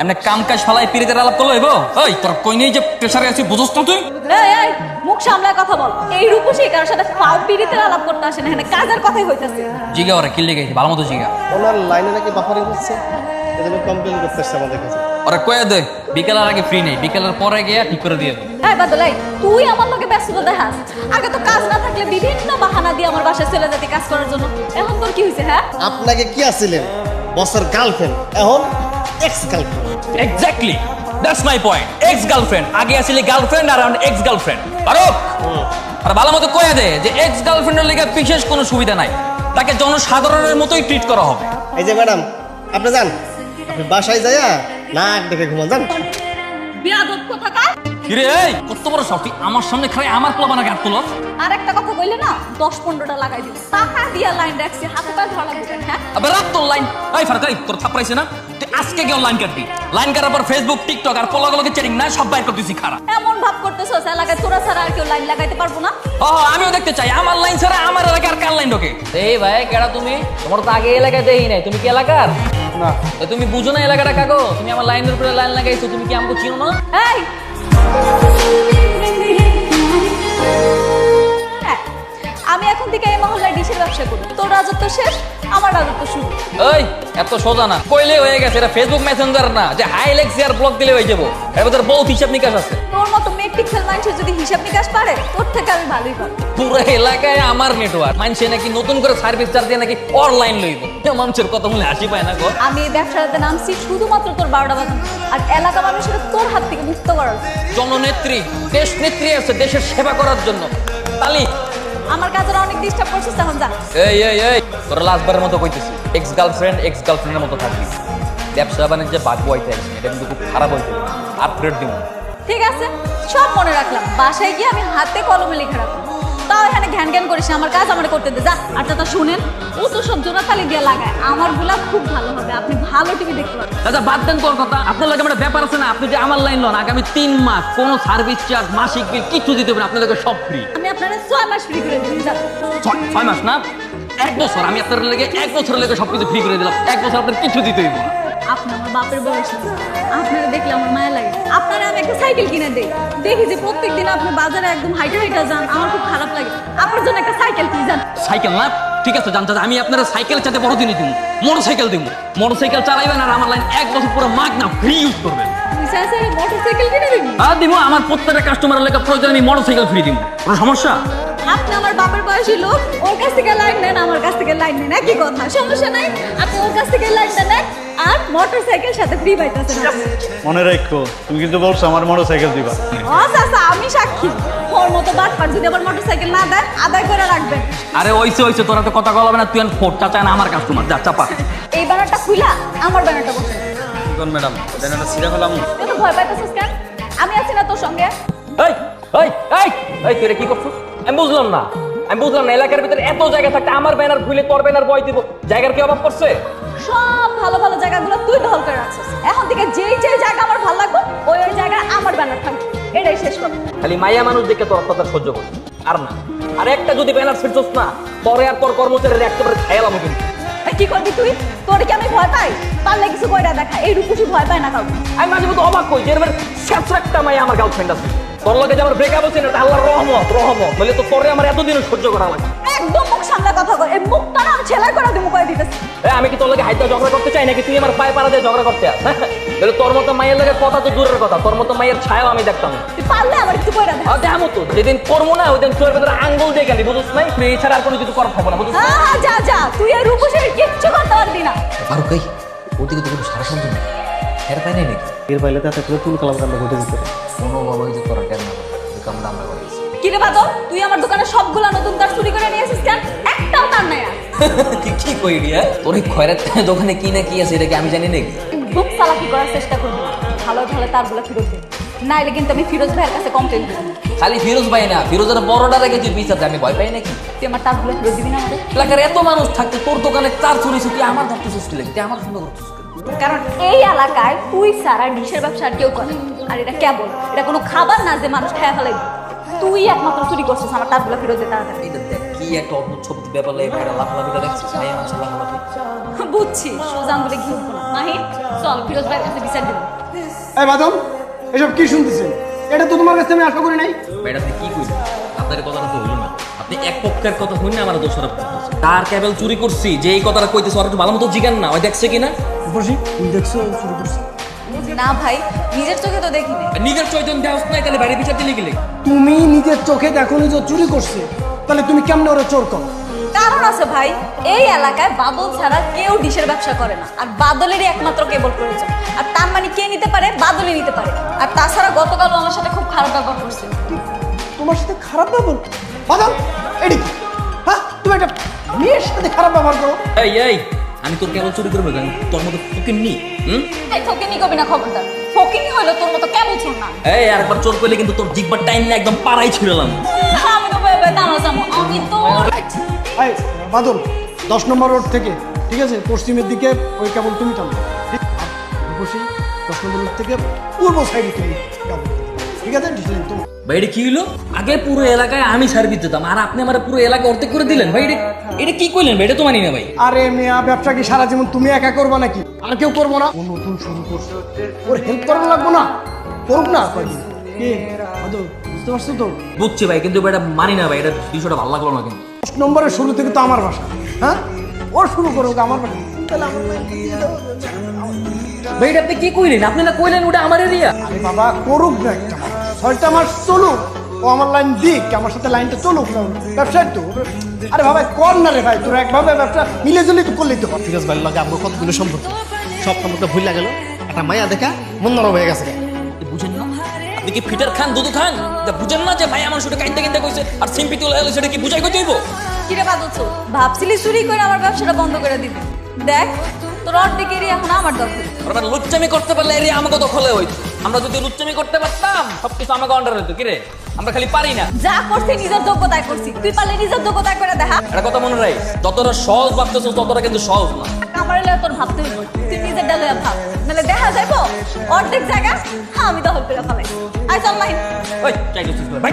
এমনি কাম কাজ ফালাই পিরিতের আলাপ করল হইব? ওই তোর কই নেই যে প্রেসারে আছি বুঝছ না তুই? এই এই মুখ সামলায় কথা বল। এই রূপসী কারোর সাথে ফাও পিড়িতে আলাপ করতে আসে না এখানে কাজের কথাই হইতাছে। জিগা ওরা কিল্লে গেছি ভালো মতো জিগা। ওনার লাইনে নাকি বাফারিং হচ্ছে? এজন্য কমপ্লেন করতে এসছে আমাদের কাছে। ওরা কয়ে দে বিকেলের আগে ফ্রি নেই বিকেলের পরে গিয়ে ঠিক করে দিয়ে দে। এই বাদলাই তুই আমার লগে ব্যস্ততা দেখাস। আগে তো কাজ না থাকলে বিভিন্ন বাহানা দিয়ে আমার বাসায় চলে যেতে কাজ করার জন্য। এখন তোর কি হয়েছে হ্যাঁ? আপনাকে কি আছিলেন? বসের গার্লফ্রেন্ড এখন ex girlfriend exactly that's my point ex girlfriend আগে আসলে গার্লফ্রেন্ড আর এক্স গার্লফ্রেন্ড আর ভালো মতো কয়ে দে যে এক্স গার্লফ্রেন্ডের লেগে বিশেষ কোনো সুবিধা নাই। তাকে জনসাধারণের মতোই ট্রিট করা হবে। এই যে ম্যাডাম আপনি যান। আপনি বাসায় যায়া নাক দেখে ঘুমান যান। বিয়াদব কোথাকার? কিরে এই কত বড় সব আমার সামনে খালি আমার প্লাবানা গাত তুলো আর একটা কথা কইলে না দশ পনেরোটা লাগাই দিব। টাকা দিয়া লাইন রাখছি হাতে ধরা লাগবে হ্যাঁ? আবার রাখ তোর লাইন এই ফারকাই তোর থাপড়াইছে না? তুই আজকে গিয়ে লাইন কাটবি। লাইন কাটার পর ফেসবুক টিকটক আর পোলাগুলোকে চেটিং না সব বাইর করতেছি খারাপ এমন ভাব করতেছো এলাকায় তোরা ছাড়া আর কেউ লাইন লাগাইতে পারব না? ও আমিও দেখতে চাই। আমার লাইন ছাড়া আমার এলাকার কার লাইন ঢোকে? এই ভাই কেডা তুমি? তোমার তো আগে এলাকায় দেই নাই। তুমি কি এলাকার? না। তুমি বুঝো না এলাকাটা কাগো তুমি আমার লাইনের উপরে লাইন লাগাইছো তুমি কি আমাকে চিনো না? এই হ্যাঁ, আমি এখন থেকে এই মহল্লায় ডিশের ব্যবসা করি তোর রাজত্ব শেষ, আমার রাজত্ব শুরু। এই, এত সোজা না। কইলে হয়ে গেছে, এটা ফেসবুক মেসেঞ্জার না, যে হাই লেক্স আর ব্লক দিলে হয়ে যাব। এবার তোর বহুত হিসাব নিকাশ আছে। পিক্সেল মানুষের যদি হিসাব নিকাশ পারে তোর থেকে আমি ভালোই পারব পুরো এলাকায় আমার নেটওয়ার্ক মানছে নাকি নতুন করে সার্ভিস চার্জ দিয়ে নাকি অনলাইন লইব। মানুষের কথা হাসি পায় না গো। আমি এই ব্যবসাটাতে নামছি শুধুমাত্র তোর বারোটা বাজান। আর এলাকা মানুষের তোর হাত থেকে মুক্ত করার জননেত্রী দেশ নেত্রী আছে দেশের সেবা করার জন্য। তালি। আমার কাজের অনেক ডিস্টার্ব করছিস তখন যা। এই এই এই তোর লাস্টবারের মতো কইতেছি। এক্স গার্লফ্রেন্ড এক্স গার্লফ্রেন্ডের মতো থাকবি। ব্যবসা বাণিজ্যে বাঘ বইতে এটা কিন্তু খুব খারাপ হইতে আপগ্রেড দিব ঠিক আছে? সব মনে রাখলাম। বাসায় গিয়ে আমি হাতে কলমে লিখে রাখব তাও এখানে ঘ্যান ঘ্যান করিস আমার কাজ আমার করতে দে। যা আর তা শুনেন ও তো সব জোড়াতালি দিয়ে লাগায়। আমারগুলা খুব ভালো হবে আপনি ভালো টিভি দেখতে পারবেন। দাদা বাদ দেন তোর কথা। আপনার লাগে একটা ব্যাপার আছে না আপনি যে আমার লাইন লন আগামী তিন মাস কোনো সার্ভিস চার্জ মাসিক বিল কিছু দিতে হবে লাগে সব ফ্রি আমি আপনারা ছয় মাস ফ্রি করে দিই যা ছয় মাস না? এক বছর আমি আপনার লেগে এক বছরের লেগে সবকিছু ফ্রি করে দিলাম। এক বছর আপনার কিছু দিতে হইব না। আপনি আমার বাপের বয়স আপনারা দেখলে আমার মায়া লাগে। আপনারা আমি একটা সাইকেল কিনে দেই। দেখি যে প্রত্যেক দিন আপনি বাজারে একদম হাইটা হাইটা যান আমার খুব খারাপ লাগে। আপনার জন্য একটা সাইকেল কিনে যান সাইকেল না? ঠিক আছে জানতে আমি আপনার সাইকেল চাতে বড় দিনই দিব মোটর সাইকেল দিব মোটর সাইকেল চালাইবেন আর আমার লাইন এক বছর পুরো মাগ না ফ্রি ইউজ করবেন মোটর সাইকেল কিনে দিবি আর দিব আমার প্রত্যেকটা কাস্টমারের লেগে প্রয়োজন আমি মোটর সাইকেল ফ্রি দিব কোনো সমস্যা? আপনি আমার বাপের বয়সী লোক ওর কাছ থেকে লাইন নেন আমার কাছ থেকে লাইন নেন। একই কথা সমস্যা নাই। আপনি ওর কাছ থেকে লাইনটা নেন। আর মোটরসাইকেল সাথে ফ্রি পাইতেছেন। মনে রাখো তুমি কিন্তু বলছো আমার মোটর সাইকেল দিবা আচ্ছা আচ্ছা আমি সাক্ষী। ওর মতো বাটপার যদি আবার মোটর সাইকেল না দেন আদায় করে রাখবেন আরে ওইসে ওইসে তোরা তো কথা বলবে না তুই ফোরটা চায় না আমার কাস্টমার যা চাপা। এই ব্যানারটা খুইলা আমার ব্যানারটা বসে। কোন ম্যাডাম? সিরা তুই তো ভয় পাইতেছিস কেন? আমি আছি না তোর সঙ্গে। এই এই এই এই তুই কি করছিস? আমি বুঝলাম না। আমি বুঝলাম না এলাকার ভিতরে এত জায়গা থাকতে আমার ব্যানার খুলে তোর ব্যানার বয় দিব। জায়গার কি অভাব করছে সব ভালো ভালো জায়গাগুলো তুই দখল করে রাখছিস। এখন থেকে যেই যেই জায়গা আমার ভালো লাগবে ওই ওই জায়গায় আমার ব্যানার থাকবে। এটাই শেষ কথা। খালি মাইয়া মানুষ দেখে তোর অত্যাচার সহ্য করবে আর না আর একটা যদি ব্যানার ছিটছস না পরে আর তোর কর্মচারীর একেবারে খায়ালাম কিন্তু। কি করবি তুই? তোর কি আমি ভয় পাই? পারলে কিছু কইরা দেখা এই রূপসী ভয় পায় না কাউকে। আমি মাঝে মধ্যে অবাক কই যে এবার শেষ একটা মাইয়া আমার গার্লফ্রেন্ড আছে। তোর লগে যে আমার ব্রেকআপ হচ্ছে না এটা আল্লাহর রহমত রহমত। বলে তো তোরে আমার এতদিন সহ্য করা লাগে একদম মুখ সামনে কথা কর এই মুখটা না আমি ছেলাই করে দিমু কই দিতেছি। এ, আমি কি তোর লগে হাইতে ঝগড়া করতে চাই নাকি তুই আমার পায়ে পাড়া দিয়ে ঝগড়া করতে আস তাহলে তোর মতো মায়ের লগে কথা তো দূরের কথা তোর মতো মায়ের ছায়াও আমি দেখতাম না। তুই পারলে আমার কিছু কইরা দে। আর দেখা মতো যেদিন করব না ওই দিন তোর ভেতরে আঙ্গুল দিয়ে গেলি বুঝছ নাই? তুই এছাড়া আর কোনো কিছু করা থাকব না বুঝছ হ্যাঁ হ্যাঁ, যা যা তুই এই রূপসীর কিচ্ছু করতে পারবি না। ফারুক এই ওদিকে তো কোনো সারা শুনতো না এর পাই নাই নাকি? এর বাইরে তাতে করে তুল কালাম কান্ড ঘটে দিতে কোনো বড় হয়েছে তোরা কেন না যে কামটা আমরা করেছি কিরে বাদল তুই আমার দোকানে সবগুলা নতুন তার চুরি করে নিয়ে এসেছিস কেন? একটাও তার নাই আর। তুই কি কইলি হ্যাঁ? তোর এই খয়রাত দোকানে কি না কি আছে এটা কি আমি জানি নাকি? একদম চালাকি করার চেষ্টা করবি। ভালো ভালো তারগুলো ফেরত দে। নাইলে কিন্তু আমি ফিরোজ ভাইয়ের কাছে কমপ্লেন করব। খালি ফিরোজ ভাই না ফিরোজের বড়টা রেখে তুই বিচার আমি ভয় পাই নাকি? তুই আমার তারগুলো ফেরত দিবি না আমাদের। এলাকার এত মানুষ থাকতে তোর দোকানে চার চুরি তুই আমার ধরতেছিস কি লাগে? তুই আমার সুন্দর করছিস কেন? কারণ এই এলাকায় তুই সারা ডিশের ব্যবসা আর কেউ করে আর এটা কেবল এটা কোনো খাবার না যে মানুষ খেয়ে ফেলে। তুই একমাত্র চুরি করছিস আমার তারগুলো ফেরত দে তাড়াতাড়ি। কি একটা অদ্ভুত ছবি ব্যাপার লাগে ভাইরা লাফালাফিটা দেখছিস? ভাই মানুষ লাফালাফি। বুঝছি সোজা আঙ্গুলে ঘি উঠবো না। মাহি চল ফিরোজ ভাইয়ের কাছে বিচার দিব। এই এসব কি শুনতেছেন? এটা তো তোমার কাছে আমি আশা করি নাই। আপনি কি কইলেন আপনার কথাটা তো হইল না। আপনি এক পক্ষের কথা হইন না আমার দোষারোপ তার কেবল চুরি করছি যে এই কথাটা কইতেছে ওরা একটু ভালো মতো জিগান না। ওই দেখছে কিনা? তুমি দেখছ শুরু করছ। না ভাই নিজের চোখে তো দেখিনি। নিজের চৈতন্য দেওয়া নাই তাহলে বাইরে বিচার দিলে গেলে তুমি নিজের চোখে দেখো যে চুরি করছে তাহলে তুমি কেমনে ওরা চোর করো? কারণ আছে ভাই এই এলাকায় বাদল ছাড়া কেউ ডিশের ব্যবসা করে না। আর বাদলেরই একমাত্র কেবল প্রয়োজন আর তার মানে কে নিতে পারে? বাদলই নিতে পারে। আর তাছাড়া গতকালও আমার সাথে খুব খারাপ ব্যবহার করছে। তোমার সাথে খারাপ ব্যবহার? বাদল এডি হ্যাঁ তুমি একটা মেয়ের সাথে খারাপ ব্যবহার করো। এই এই আমি তোর কেবল চুরি করব কেন তোর মতো ফুকিন নি হুম? এই ফকিনি কবি না খবরদার ফকিনি হইল তোর মতো কেমন ছিল না। এই আরেকবার চোর করলে কিন্তু তোর জিব্বার টাইম না একদম পাড়াই ছিড়লাম আমি তো যাব আমি তো এই বাদল দশ নম্বর রোড থেকে ঠিক আছে? পশ্চিমের দিকে ওই কেবল তুমি টানো। ঠিক আর দশ নম্বর রোড থেকে পূর্ব সাইডে তুমি কেবল ঠিক আছে ডিসিশন তোমার ভাই এটা কি হইল? আগে পুরো এলাকায় আমি সার্ভিস দিতাম আর আপনি আমার পুরো এলাকা অর্ধেক করে দিলেন। ভাই এটা এটা কি করলেন ভাই এটা তো মানি না ভাই। আরে মেয়া ব্যবসা কি সারা জীবন তুমি একা করবা নাকি? আর কেউ করব না। ও নতুন শুরু করছে। ওর হেল্প করানো লাগবো না? করুক না কয়দিন। কে? বাদল বুঝতে পারছ তো? বুঝছি ভাই কিন্তু এটা মানি না ভাই এটা বিষয়টা ভালো লাগল না কিন্তু। দশ নম্বরের শুরু থেকে তো আমার ভাষা হ্যাঁ? ওর শুরু করুক আমার তাহলে দাও। ভাই এটা আপনি কি কইলেন? আপনি না কইলেন ওটা আমার এরিয়া আরে বাবা করুক না একটা। ছয়টা মাস চলুক ও আমার লাইন দিক আমার সাথে লাইনটা চলুক না। ব্যবসায় তো। আরে বাবা কর না রে ভাই তোর একভাবে ব্যবসা মিলে জুলি তো করলেই তো ঠিক আছে ভাই লাগে আমার কতগুলো সম্পর্ক সব সম্পর্ক ভুল গেল। একটা মায়া দেখা মন নরম হয়ে গেছে। বুঝেন না? আপনি কি ফিটার খান দুধু খান? বুঝেন না যে ভাই আমার শুধু কাইতে কিনতে কইছে আর সিম্পি তুলে এলো সেটা কি বুঝাই কই বাদল চোর ভাবছিলি চুরি করে আমার ব্যবসাটা বন্ধ করে দিবি। দেখ তোর অর্ধেকেরই এখন আমার দখল। আমরা লুচ্চামি করতে পারলে এরিয়া আমাকে দখলে হইতো। আমরা যদি লুচ্চমি করতে পারতাম সবকিছু আমাকে অন্ডার হইতো কিরে আমরা খালি পারি না। যা করছি নিজের যোগ্যতায় করছি। তুই পারলে নিজের যোগ্যতায় করে দেখা। একটা কথা মনে রাখ যতটা সহজ ভাবতেছ ততটা কিন্তু সহজ না। আমার তোর ভাবতে হইব তুই নিজের ডালে ভাব। নাহলে দেখা যাইব অর্ধেক জায়গা হ্যাঁ আমি দখল করে ফেলাই। আই চল মাহিন। ওই চাই ভাই